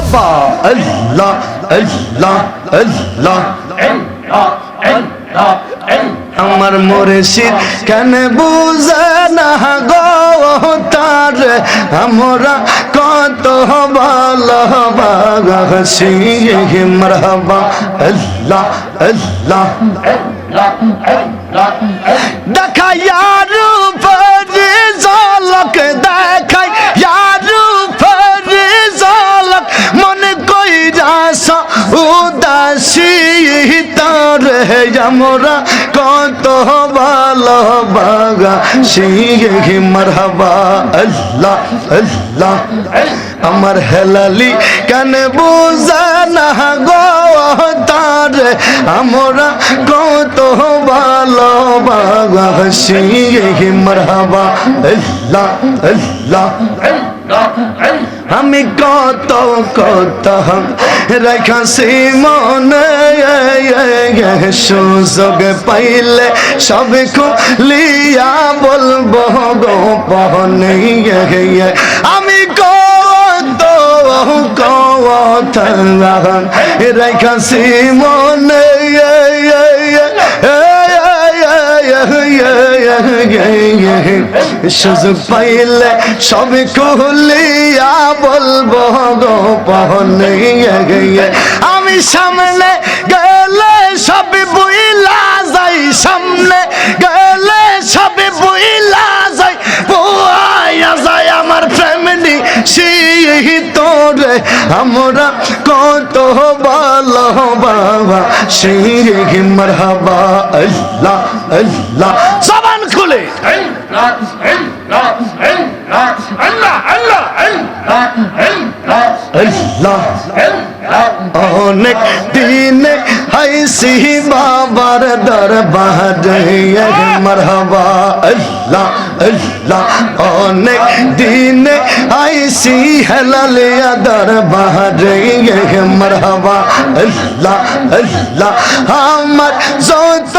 মারহাবা আল্লাহ আল্লাহ আল্লাহ আমার মুর্শিদ কেন বুঝে না গো তার? আমরা কত ভালোবাসি। মারহাবা। আল্লাহ আল্লাহ দেখা ইয়ার উপরে ঝলক দেখাই আমরা কত ভালোবাসি মারহাবা আল্লাহ আল্লাহ আমার হেলালি কেন বুঝা না গো তার আমরা কত ভালোবাসি মারহাবা আল্লাহ আল্লাহ আমি কত কত রেখাছি মনে, সুযোগ পাইলে সব খুলিয়া বলব গো পহনে। আমি কত কত রেখাছি মনে সুযোগ পাইলে সব খুলিয়া বলব গো পহনে আমি সামনে গেলে সব বুইলা যাই সামনে গেলে সব বুইলা যাই বুয়াইয়া যায় আমার ফ্যামিলি সেই তোরে আমরা কত ভালো বাবা সেই মারহাবা আল্লাহ আল্লাহ আল্লাহ অনেক দিনে হাইসি বাবার দরবারে মারহাবা। আল্লাহ আল্লাহ অনেক দিনে আইসি হেলালিয়া দরবারে মারহাবা। আল্লাহ আল্লাহ আমার যত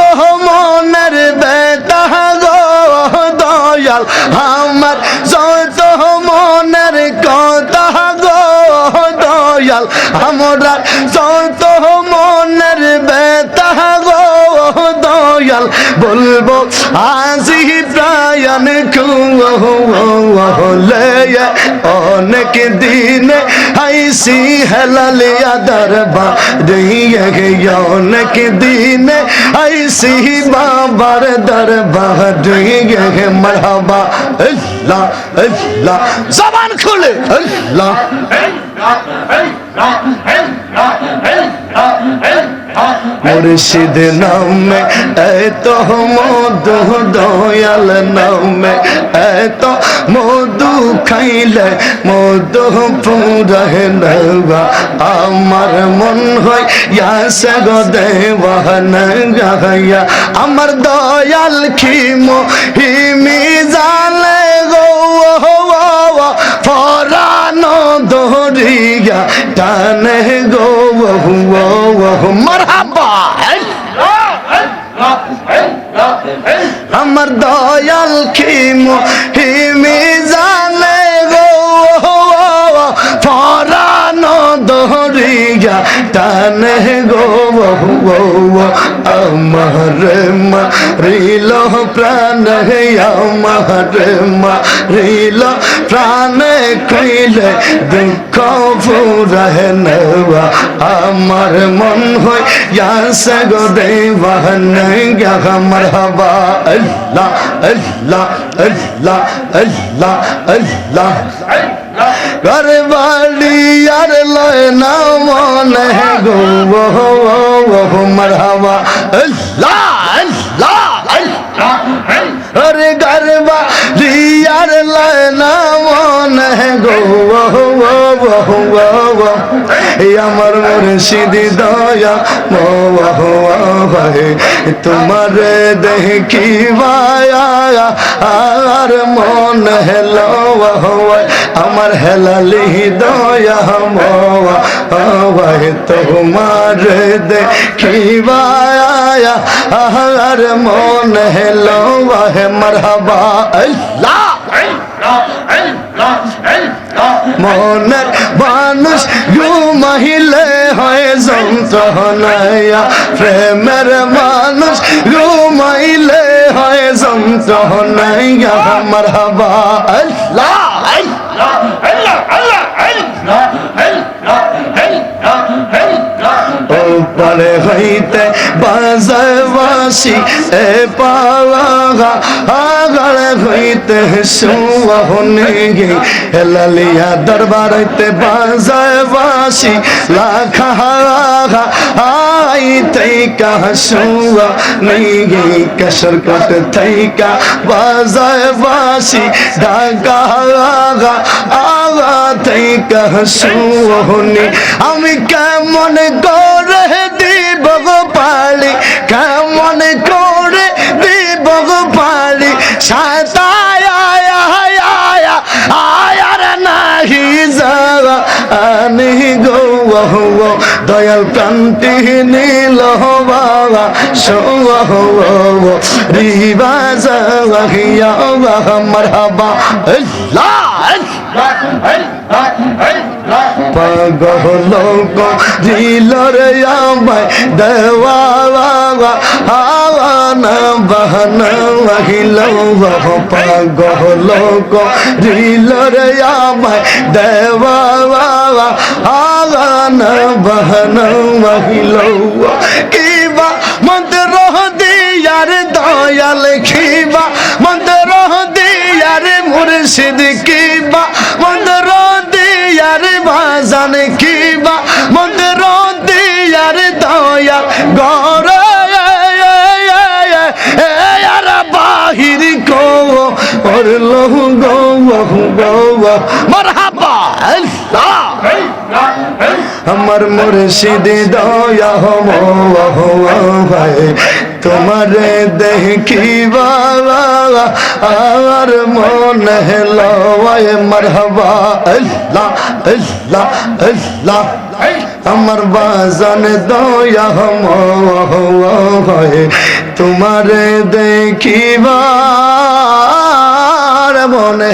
দয়াল বলব, আজি প্রায়ণ খুলে অনেক দিনে আইসি হেলালিয়া দরবা রে অনেক দিনে আইসি বাবার দরবা রে মারহাবা। আল্লাহ আল্লাহ জবান খুলে। আল্লাহ মুর্শিদ নামে এত মধু দয়াল নামে এত মধু খাইলে মধু পুরহ নবা আমার মন হয় ইয়াসে গো দেওয়ান গায়া আমার দয়াল খিমো হিমি জালে গো? ফরানো দরিয়া টানে গো। মারহাবা আমার দয়াল খিমো হিমি টানে গো আমার মারিল প্রাণ আমার মারিল প্রাণ কইলে দুঃখ ফুরাহ নেওয়া আমার মন হয় ইয়াসে গো দেওয়ান মারহাবা আল্লাহ আল্লাহ আল্লাহ আল্লাহ আল্লাহ ঘর বাড়ি আর লয় না মনে গো মারহাবা। আল্লাহ আল্লাহ আল্লাহ আরে ঘর বাড়ি আর লয় না গো আমার মুর্শিদি দয়া, মোহে তোমার দেখি মায়া, আর মন হেলো আমার হেলালি দয়া, মোহে তোমার দেখি মায়া, আর মন হেলো মরহবা আল্লাহ। মনের মানুষ ঘুমাইলে হয় যন্ত্রণায়া। প্রেমের মানুষ ঘুমাইলে হয় যন্ত্রণায়া। আমার হাবা। আল্লাহ। উপরে হইতে বাজাবাসি এ পাওয়া আগড় হইতে সুহনে গে। হেলালিয়া দরবার বাজাবাসি লাখা আই তৈকা সুয়া নেই গে। কসর কট তৈকা বাজাবাসি ঢাকা আগা তৈকা সুহনে আমি কেমন করে গো দয়াল প্রান্তি নীল বাবা সৌয়া রিবা যাওয়া হিয়া মারহাবা আল্লাহ পাগল দিলর আমায়, দেওয়া হাওয়া না বাহানা আহিল পাগল দিলর আমায় দেওয়া হাওয়া না বাহানা আহিল কিবা মন্ত্র দিয়ার দয়াল খিবা মন্ত্র দিয়ার মুর্শিদ কিবা মন্ত্র দিয়ার বাজান কিবা মন্ত্র দিয়ার দয়াল গর মারহাবা। আল্লাহ আমার মুর্শিদ দয়া ভাই তোমারে দেখিবা আর মন হেলো মারহাবা। আল্লাহ আল্লাহ আল্লাহ। আমার বাজান দয়া হয় তোমারে দেখিবা মনে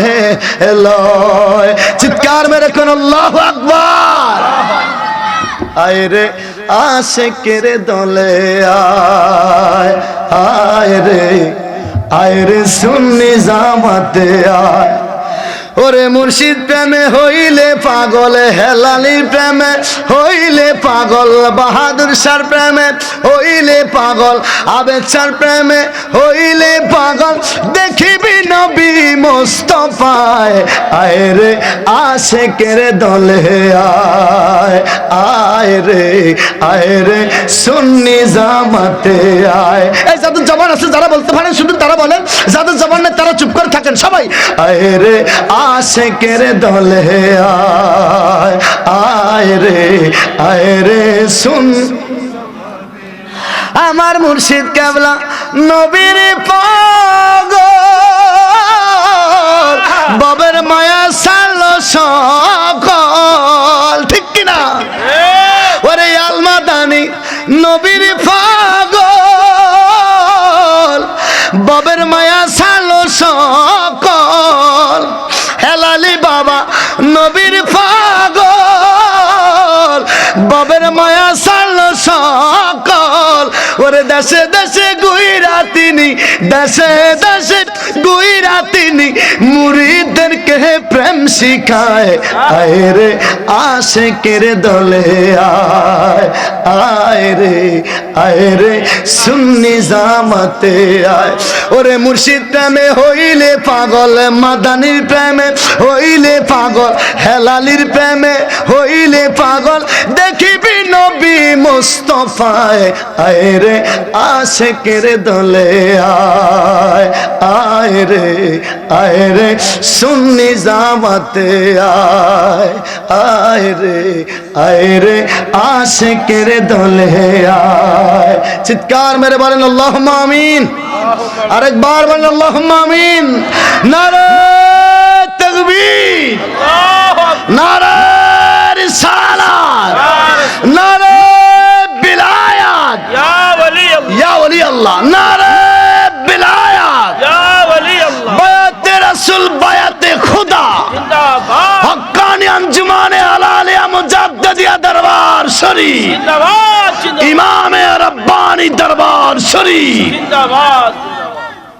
লয় চিৎকার মেরে কোন আল্লাহ আকবার। আয় রে আশেকের দলে আয়। আয় রে আয় রে সুন্নি জামাতে আয়। ওরে মুর্শিদ প্রেমে হইলে পাগল হেলালির প্রেমে হইলে পাগল, বাহাদুর শার প্রেমে হইলে পাগল আবেচার প্রেমে হইলে পাগল। দেখিবি নবী মোস্তফায়, আয় রে আশেকের দলে, আয় আয় রে আয় রে সুন্নি জামাতে, আয়। এই যাদের জবান আছে, যারা বলতে পারেন, শুধু তারা বলেন। যাদের জবান তারা চুপ করে থাকেন সবাই। আয় রে আশেকের দলে আয় আয় রে আয় রে, শুন। আমার মুর্শিদ কেবলা নবীর বাবের মায়া সালো সকল। ঠিক কিনা? ওরে আলমাদানি নবীর পাগল, বাবের মায়া দেশে দেশে গুইরা তিনি দেশে দেশে গুইরা তিনি মুরিদদেরকে প্রেম শিখায়। আয় রে আশেকের দলে আয়। আয় রে আয় রে সুন্নি জামাতে আয়। ওরে মুর্শিদ প্রেমে হইলে পাগল, মাদানির প্রেমে হইলে পাগল, হেলালির প্রেমে হইলে পাগল। দেখিবি নবী মোস্তফায়, আয় রে আশেকের দলে আয়। আয় রে আয় রে সুন্নি নিজামাতে আয় আয় রে আয় রে আশেকের দলে আয়। চিৎকার মেরে বলেন আল্লাহ আমিন। আরেকবার বলেন আল্লাহ আমিন। নারে তকবীর। নারে রিসালাত। নারে বিলায়াত। ইয়া ওলি আল্লাহ। নারে শরীফ। ইমামে রব্বানি দরবার শরীফ।